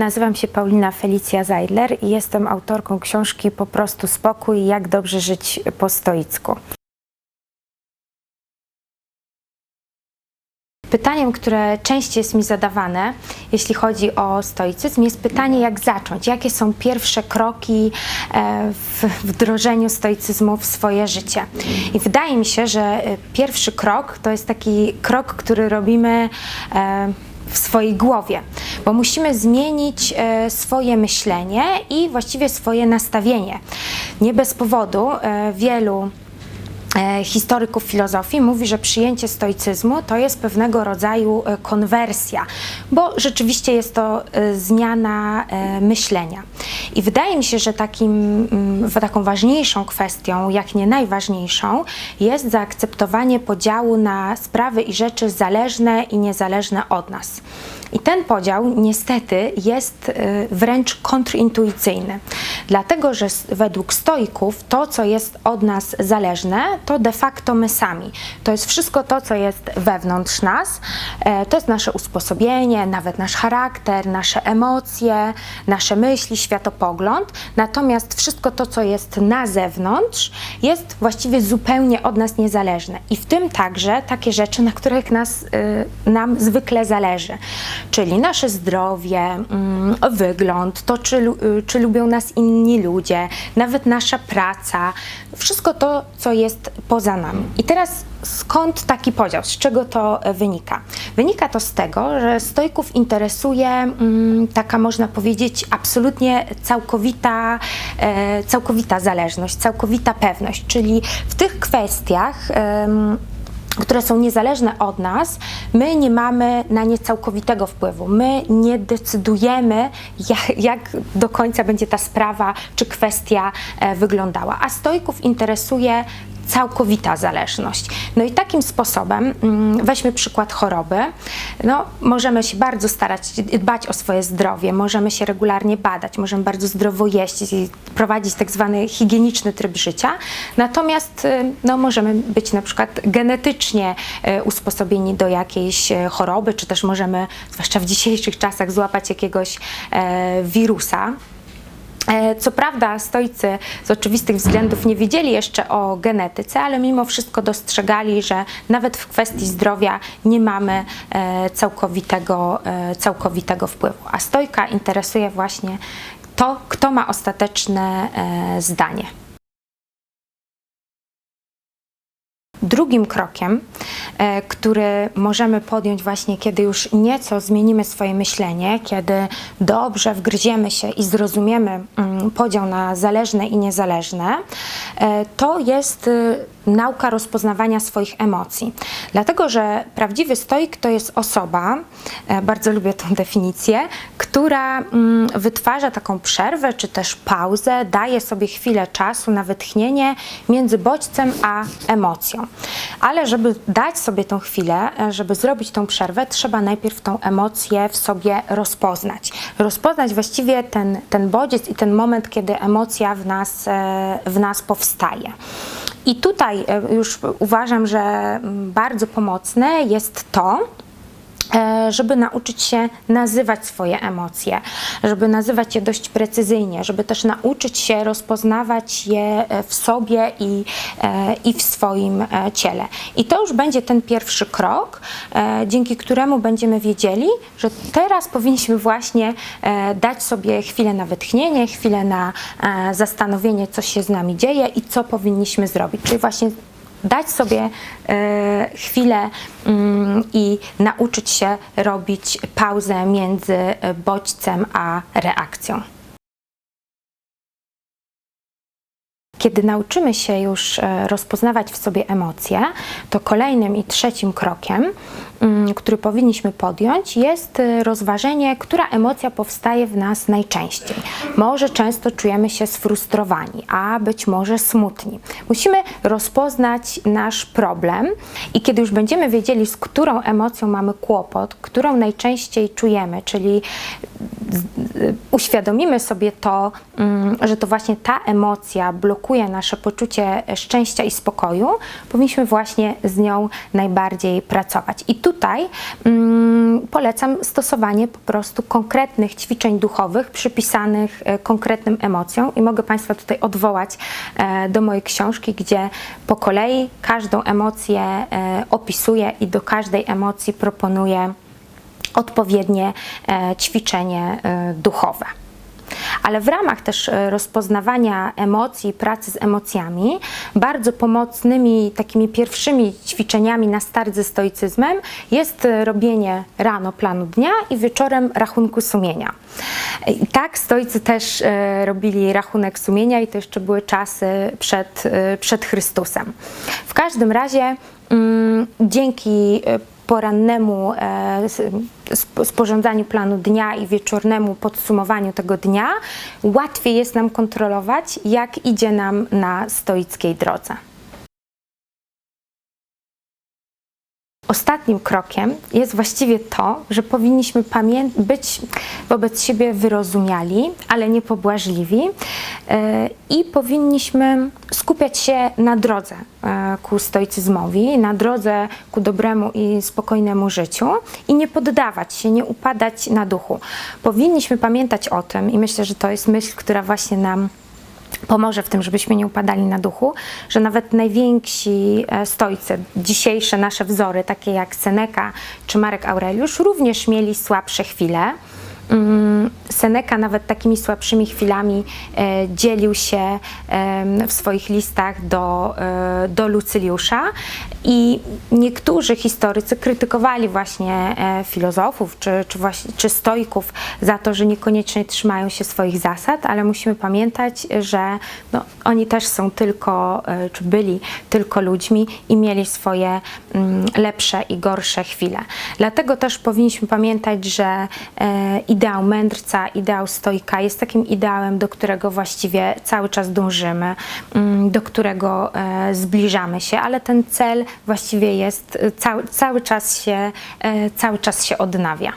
Nazywam się Paulina Felicja Zeidler i jestem autorką książki Po prostu spokój, jak dobrze żyć po stoicku. Pytaniem, które częściej jest mi zadawane, jeśli chodzi o stoicyzm, jest pytanie, jak zacząć, jakie są pierwsze kroki e, w wdrożeniu stoicyzmu w swoje życie. I wydaje mi się, że e, pierwszy krok to jest taki krok, który robimy e, w swojej głowie, bo musimy zmienić e, swoje myślenie i właściwie swoje nastawienie. Nie bez powodu e, wielu e, historyków filozofii mówi, że przyjęcie stoicyzmu to jest pewnego rodzaju konwersja, bo rzeczywiście jest to zmiana myślenia. I wydaje mi się, że takim, mm, taką ważniejszą kwestią, jak nie najważniejszą, jest zaakceptowanie podziału na sprawy i rzeczy zależne i niezależne od nas. I ten podział niestety jest y, wręcz kontrintuicyjny, dlatego że według stoików to, co jest od nas zależne, to de facto my sami. To jest wszystko to, co jest wewnątrz nas, e, to jest nasze usposobienie, nawet nasz charakter, nasze emocje, nasze myśli, światopogląd. Natomiast wszystko to, co jest na zewnątrz, jest właściwie zupełnie od nas niezależne. I w tym także takie rzeczy, na których nas, y, nam zwykle zależy czyli nasze zdrowie, mm, wygląd, to czy, y, czy lubią nas inni ludzie, nawet nasza praca, wszystko to, co jest poza nami. I teraz skąd taki podział, z czego to e, wynika? Wynika to z tego, że stojków interesuje mm, taka, można powiedzieć, absolutnie całkowita, e, całkowita zależność, całkowita pewność, czyli w tych kwestiach. które są niezależne od nas, my nie mamy na nie całkowitego wpływu. My nie decydujemy, jak, jak do końca będzie ta sprawa czy kwestia e, wyglądała. A stoików interesuje całkowita zależność. No i takim sposobem, mm, weźmy przykład choroby, no, możemy się bardzo starać dbać o swoje zdrowie, możemy się regularnie badać, możemy bardzo zdrowo jeść i prowadzić tak zwany higieniczny tryb życia, natomiast y, no, możemy być na przykład genetycznie y, usposobieni do jakiejś e, choroby, czy też możemy, zwłaszcza w dzisiejszych czasach, złapać jakiegoś e, wirusa, Co prawda, stoicy z oczywistych względów nie wiedzieli jeszcze o genetyce, ale mimo wszystko dostrzegali, że nawet w kwestii zdrowia nie mamy e, całkowitego, e, całkowitego wpływu. A stojka interesuje właśnie to, kto ma ostateczne e, zdanie. Drugim krokiem, e, który możemy podjąć właśnie, kiedy już nieco zmienimy swoje myślenie, kiedy dobrze wgryziemy się i zrozumiemy mm, podział na zależne i niezależne, e, to jest y, nauka rozpoznawania swoich emocji. Dlatego, że prawdziwy stoik to jest osoba, e, bardzo lubię tę definicję, która mm, wytwarza taką przerwę czy też pauzę, daje sobie chwilę czasu na wytchnienie między bodźcem a emocją. Ale żeby dać sobie tą chwilę, e, żeby zrobić tą przerwę, trzeba najpierw tą emocję w sobie rozpoznać. Rozpoznać właściwie ten, ten bodziec i ten moment, kiedy emocja w nas, e, w nas powstaje. I tutaj e, już uważam, że mm, bardzo pomocne jest to, żeby nauczyć się nazywać swoje emocje, żeby nazywać je dość precyzyjnie, żeby też nauczyć się rozpoznawać je e, w sobie i, e, i w swoim e, ciele. I to już będzie ten pierwszy krok, e, dzięki któremu będziemy wiedzieli, że teraz powinniśmy właśnie e, dać sobie chwilę na wytchnienie, chwilę na e, zastanowienie, co się z nami dzieje i co powinniśmy zrobić. Czyli właśnie dać sobie e, chwilę mm, i nauczyć się robić pauzę między bodźcem a reakcją. Kiedy nauczymy się już e, rozpoznawać w sobie emocje, to kolejnym i trzecim krokiem, mm, który powinniśmy podjąć, jest e, rozważenie, która emocja powstaje w nas najczęściej. Może często czujemy się sfrustrowani, a być może smutni. Musimy rozpoznać nasz problem i kiedy już będziemy wiedzieli, z którą emocją mamy kłopot, którą najczęściej czujemy, czyli uświadomimy sobie to, mm, że to właśnie ta emocja blokuje nasze poczucie szczęścia i spokoju, powinniśmy właśnie z nią najbardziej pracować. I tutaj mm, polecam stosowanie po prostu konkretnych ćwiczeń duchowych przypisanych e, konkretnym emocjom i mogę Państwa tutaj odwołać e, do mojej książki, gdzie po kolei każdą emocję e, opisuję i do każdej emocji proponuję odpowiednie e, ćwiczenie e, duchowe. Ale w ramach też e, rozpoznawania emocji, pracy z emocjami, bardzo pomocnymi takimi pierwszymi ćwiczeniami na start ze stoicyzmem jest robienie rano planu dnia i wieczorem rachunku sumienia. I tak stoicy też robili rachunek sumienia i to jeszcze były czasy przed, przed Chrystusem. W każdym razie mm, dzięki porannemu e, sporządzaniu planu dnia i wieczornemu podsumowaniu tego dnia, łatwiej jest nam kontrolować, jak idzie nam na stoickiej drodze. Ostatnim krokiem jest właściwie to, że powinniśmy być wobec siebie wyrozumiali, ale nie pobłażliwi e, i powinniśmy skupiać się na drodze e, ku stoicyzmowi, na drodze ku dobremu i spokojnemu życiu i nie poddawać się, nie upadać na duchu. Powinniśmy pamiętać o tym i myślę, że to jest myśl, która właśnie nam pomoże w tym, żebyśmy nie upadali na duchu, że nawet najwięksi e, stoicy, dzisiejsze nasze wzory, takie jak Seneca czy Marek Aureliusz, również mieli słabsze chwile. Seneca nawet takimi słabszymi chwilami e, dzielił się w swoich listach do, e, do Lucyliusza i niektórzy historycy krytykowali właśnie e, filozofów czy, czy, właśnie, czy stoików za to, że niekoniecznie trzymają się swoich zasad, ale musimy pamiętać, że no, oni też są tylko, czy byli tylko ludźmi i mieli swoje mm, lepsze i gorsze chwile. Dlatego też powinniśmy pamiętać, że ideał mędrca, ideał stoika jest takim ideałem, do którego właściwie cały czas dążymy, mm, do którego e, zbliżamy się, ale ten cel właściwie jest e, cały, cały czas się, e, cały czas się odnawia.